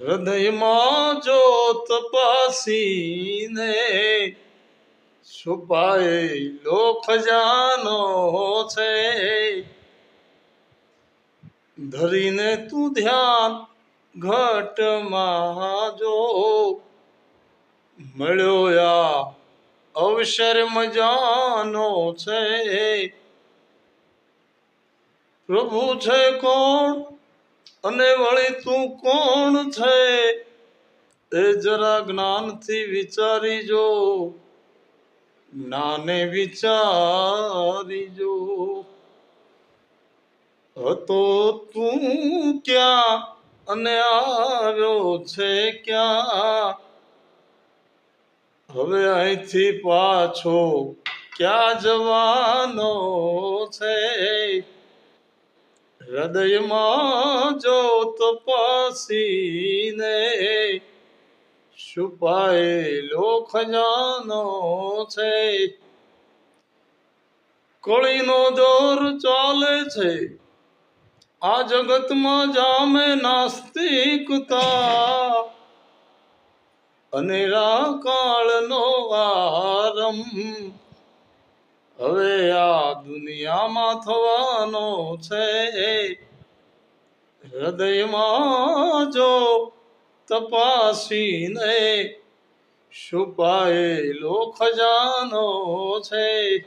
હૃદયમાં જો તપાસીને છુપાયેલો ખજાનો છે, ધરીને તું ધ્યાન ઘટમાં જો. મળ્યો યા અવસર મજાનો છે. પ્રભુ છે કોણ? અને વળી તું કોણ છે? એ જરા જો જ્ઞાને વિચારી જો હતો તું ક્યાં અને આવ્યો છે ક્યાં? હવે અહીંથી પાછો ક્યાં જવાનો છે? હૃદયમાં જો તપાસીને છુપાયેલો ખજાનો છે. કળીનો દોર ચાલે છે. આ જગતમાં જામે નાસ્તિકતા. અને કાળનો આરંભ હવે આ દુનિયામાં થવાનો છે. હૃદયમાં જો તપાસીને છુપાયેલો ખજાનો છે.